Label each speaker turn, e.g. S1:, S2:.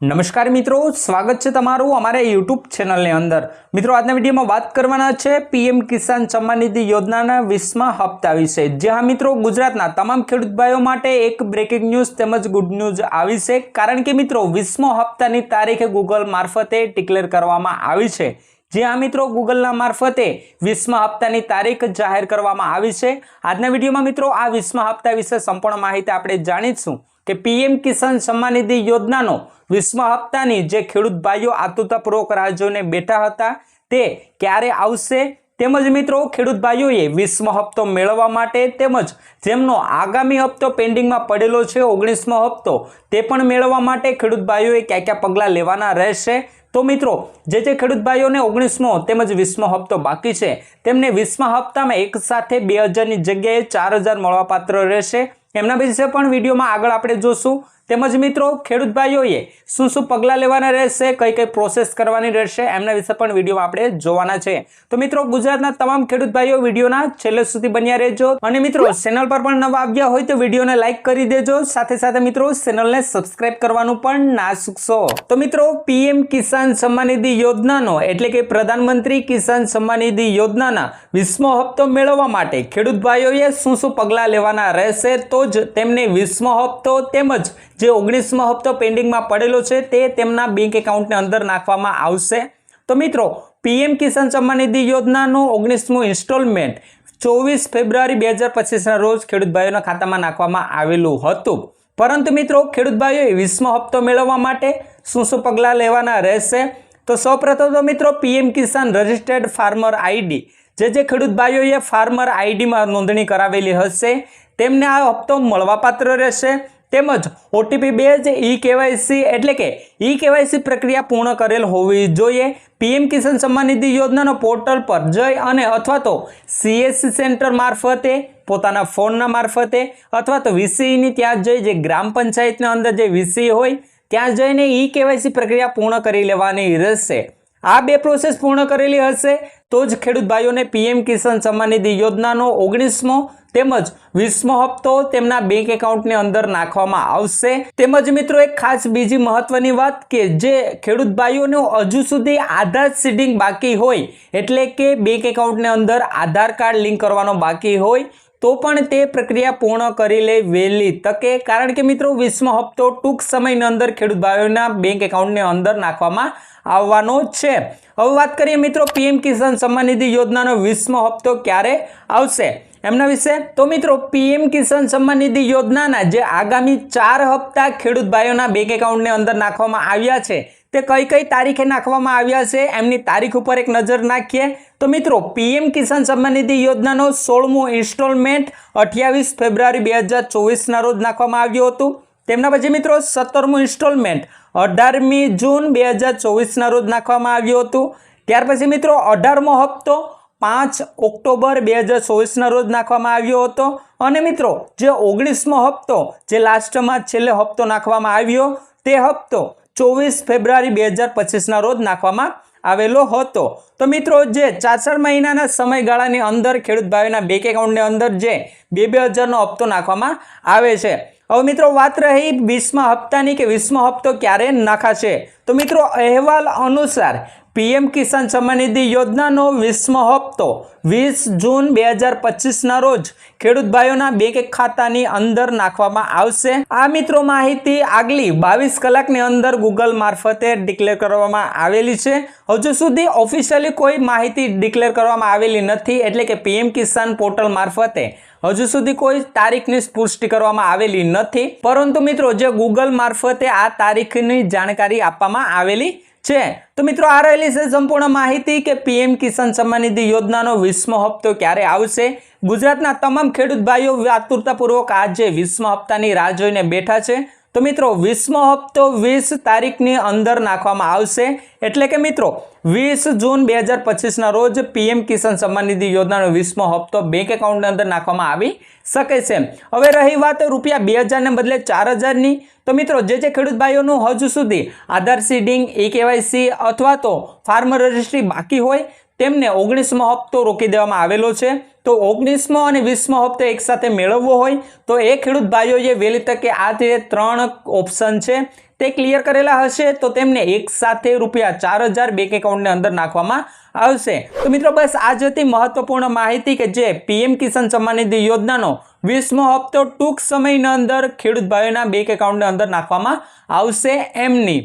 S1: નમસ્કાર મિત્રો, સ્વાગત છે તમારું અમારા યુટ્યુબ ચેનલની અંદર. મિત્રો, આજના વિડીયોમાં વાત કરવાના છે પીએમ કિસાન સન્માન નિધિ યોજનાના વીસમા હપ્તા વિશે. જે હા મિત્રો, ગુજરાતના તમામ ખેડૂત ભાઈઓ માટે એક બ્રેકિંગ ન્યૂઝ તેમજ ગુડ ન્યૂઝ આવી છે. કારણ કે મિત્રો, વીસમો હપ્તાની તારીખે ગૂગલ મારફતે ડિક્લેર કરવામાં આવી છે. જે આ મિત્રો ગૂગલના મારફતે વીસમા હપ્તાની તારીખ જાહેર કરવામાં આવી છે. આજના વિડીયોમાં મિત્રો, આ વીસમા હપ્તા વિશે સંપૂર્ણ માહિતી આપણે જાણીશું. કે પીએમ કિસાન સન્માન નિધિ યોજનાનો વીસમા હપ્તાની જે ખેડૂત ભાઈઓ આતુતાપૂર્વક રાહ જોઈને બેઠા હતા, તે ક્યારે આવશે? તેમજ મિત્રો, ખેડૂત ભાઈઓએ વીસમો હપ્તો મેળવવા માટે તેમજ જેમનો આગામી હપ્તો પેન્ડિંગમાં પડેલો છે ઓગણીસમો હપ્તો, તે પણ મેળવવા માટે ખેડૂત ભાઈઓએ કયા કયા પગલાં લેવાના રહેશે? તો મિત્રો, જે જે ખેડૂત ભાઈઓને ઓગણીસમો તેમજ વીસમો હપ્તો બાકી છે, તેમને વીસમા હપ્તામાં એક સાથે બે હજારની જગ્યાએ ચાર હજાર મળવાપાત્ર રહેશે. એમના વિશે પણ વિડીયોમાં આગળ આપણે જોશું. તેમજ મિત્રો, ખેડૂત ભાઈઓએ શું શું પગલાં લેવાના રહેશે, કઈ કઈ પ્રોસેસ કરવાની રહેશે, એમના વિશે પણ વિડીયોમાં આપણે જોવાના છે. તો મિત્રો, ગુજરાતના તમામ ખેડૂત ભાઈઓ વિડીયોના છેલ્લે સુધી બન્યા રહેજો. અને મિત્રો, ચેનલ પર પણ નવા આવ્યા હોય તો વિડીયોને લાઇક કરી દેજો. સાથે સાથે મિત્રો, ચેનલને સબસ્ક્રાઇબ કરવાનું પણ ના ચૂકશો. તો મિત્રો, પીએમ કિસાન સન્માન નિધિ યોજનાનો, એટલે કે પ્રધાનમંત્રી કિસાન સન્માન નિધિ યોજનાના વીસમો હપ્તો મેળવવા માટે ખેડૂત ભાઈઓએ શું શું પગલાં લેવાના રહેશે, તો જ તેમને વીસમો હપ્તો તેમજ જે ઓગણીસમો હપ્તો પેન્ડિંગમાં પડેલો છે, તે તેમના બેંક એકાઉન્ટની અંદર નાખવામાં આવશે. તો મિત્રો, પીએમ કિસાન સન્માન નિધિ યોજનાનું ઓગણીસમું ઇન્સ્ટોલમેન્ટ ચોવીસ ફેબ્રુઆરી બે હજાર પચીસના રોજ ખેડૂતભાઈઓના ખાતામાં નાખવામાં આવેલું હતું. પરંતુ મિત્રો ખેડૂતભાઈઓએ વીસમો હપ્તો મેળવવા માટે શું શું પગલાં લેવાના રહેશે? તો સૌપ્રથમ તો મિત્રો, PM Kisan registered farmer ID. જે જે ખેડૂત ભાઈઓએ ફાર્મર આઈડીમાં નોંધણી કરાવેલી હશે, તેમને આ હપ્તો મળવાપાત્ર રહેશે. તેમજ ઓટીપી બેઝ ઈ કેવાયસી એટલે કે ઈ કેવાયસી પ્રક્રિયા પૂર્ણ કરેલ હોવી જોઈએ. પીએમ કિસાન સન્માન નિધિ યોજનાનો પોર્ટલ પર જઈ અને અથવા તો સીએસસી સેન્ટર મારફતે, પોતાના ફોનના મારફતે, અથવા તો વીસીઈની ત્યાં જઈ જે ગ્રામ પંચાયતના અંદર જે વીસી હોય, ત્યાં જઈને ઈ કેવાયસી પ્રક્રિયા પૂર્ણ કરી લેવાની રહેશે. આ બે પ્રોસેસ પૂર્ણ કરેલી હશે. તો જ ખેડૂત ભાઈઓને પીએમ કિસાન સન્માન નિધિ યોજનાનો ઓગણીસમો તેમજ વીસમો હપ્તો તેમના બેંક એકાઉન્ટની અંદર નાખવામાં આવશે. તેમજ મિત્રો એક ખાસ બીજી મહત્વની વાત કે જે ખેડૂત ભાઈઓનું હજુ સુધી આધાર સીડિંગ બાકી હોય એટલે કે બેંક એકાઉન્ટની અંદર આધાર કાર્ડ લિંક કરવાનો બાકી હોય તો પણ તે પ્રક્રિયા પૂર્ણ કરી લે વહેલી તકે. કારણ કે મિત્રો, વીસમો હપ્તો ટૂંક સમયની અંદર ખેડૂત ભાઈઓના બેંક એકાઉન્ટની અંદર નાખવામાં આવવાનો છે. હવે વાત કરીએ મિત્રો, પીએમ કિસાન સન્માન નિધિ યોજનાનો વીસમો હપ્તો ક્યારે આવશે? એમના વિશે? તો મિત્રો, પીએમ કિસાન સન્માન નિધિ યોજનાના જે આગામી ચાર હપ્તા ખેડૂત ભાઈઓના બેંક એકાઉન્ટની અંદર નાખવામાં આવ્યા છે. તે કઈ કઈ તારીખે નાખવામાં આવ્યા છે? એમની તારીખ ઉપર એક નજર નાખીએ. તો મિત્રો, પીએમ કિસાન સન્માન નિધિ યોજનાનો સોળમું ઇન્સ્ટોલમેન્ટ અઠ્યાવીસ ફેબ્રુઆરી બે હજાર ચોવીસના રોજ નાખવામાં આવ્યું હતું. તેમના પછી મિત્રો, સત્તરમું ઇન્સ્ટોલમેન્ટ અઢારમી જૂન બે હજાર ચોવીસના રોજ નાખવામાં આવ્યું હતું. ત્યાર પછી મિત્રો, અઢારમો હપ્તો પાંચ ઓક્ટોબર બે હજાર ચોવીસના રોજ નાખવામાં આવ્યો હતો. અને મિત્રો, જે ઓગણીસમો હપ્તો, જે લાસ્ટમાં છેલ્લે હપ્તો નાખવામાં આવ્યો, તે હપ્તો ચોવીસ ફેબ્રુઆરી બે હજાર પચીસના રોજ નાખવામાં આવેલો હતો. તો મિત્રો, જે ચાર મહિનાના સમયગાળાની અંદર ખેડૂત ભાઈના બેંક એકાઉન્ટની અંદર જે બે બે હજારનો હપ્તો નાખવામાં આવે છે. હવે મિત્રો, વાત રહી વીસમા હપ્તાની કે વીસમો હપ્તો ક્યારે નાખાશે? તો મિત્રો, અહેવાલ અનુસાર પીએમ કિસાન સન્માન નિધિ યોજનાનો વીસમો હપ્તો. વીસ જૂન બે હજાર પચીસના રોજ ખેડૂત ભાઈઓના બેંક ખાતાની અંદર નાખવામાં આવશે. આ મિત્રો માહિતી આગલી બાવીસ કલાકની અંદર ગૂગલ મારફતે ડિક્લેર કરવામાં આવેલી છે. હજુ સુધી ઓફિશિયલી કોઈ માહિતી ડિક્લેર કરવામાં આવેલી નથી, એટલે કે પીએમ કિસાન પોર્ટલ મારફતે હજુ સુધી કોઈ તારીખની પુષ્ટિ કરવામાં આવેલી નથી. પરંતુ મિત્રો, જે ગૂગલ મારફતે આ તારીખની જાણકારી આપવામાં આવેલી છે. તો મિત્રો, આ રહેલી છે સંપૂર્ણ માહિતી કે પીએમ કિસાન સન્માન નિધિ યોજનાનો વીસમો હપ્તો ક્યારે આવશે? ગુજરાતના તમામ ખેડૂત ભાઈઓ આતુરતાપૂર્વક આજે વીસમા હપ્તાની રાહ જોઈને બેઠા છે. તો મિત્રો વીસમો હપ્તો વીસ તારીખની અંદર નાખવામાં આવશે. એટલે કે મિત્રો વીસ જૂન બે હજાર પચીસના રોજ પીએમ કિસાન સન્માન નિધિ યોજનાનો વીસમો હપ્તો બેંક એકાઉન્ટની અંદર નાખવામાં આવી શકે છે. હવે રહી વાત રૂપિયા બે હજારને બદલે ચાર હજારની. તો મિત્રો જે જે ખેડૂત ભાઈઓનું હજુ સુધી આધાર, સીડિંગ, ઈ કેવાયસી અથવા તો ફાર્મર રજિસ્ટ્રી બાકી હોય તેમને ઓગણીસમો હપ્તો રોકી દેવામાં આવેલો છે. તો ઓગણીસમો અને વીસમો હપ્તો એકસાથે મેળવવો હોય તો એ ખેડૂત ભાઈઓએ વહેલી તકે આ જે ત્રણ ઓપ્શન છે. તે ક્લિયર કરેલા હશે તો તેમને એકસાથે રૂપિયા ચાર હજાર બેંક એકાઉન્ટની અંદર નાખવામાં આવશે. તો મિત્રો બસ આ જ હતી મહત્વપૂર્ણ માહિતી કે જે પીએમ કિસાન સન્માન નિધિ યોજનાનો વીસમો હપ્તો ટૂંક સમયની અંદર ખેડૂત ભાઈઓના બેંક એકાઉન્ટની અંદર નાખવામાં આવશે એમની.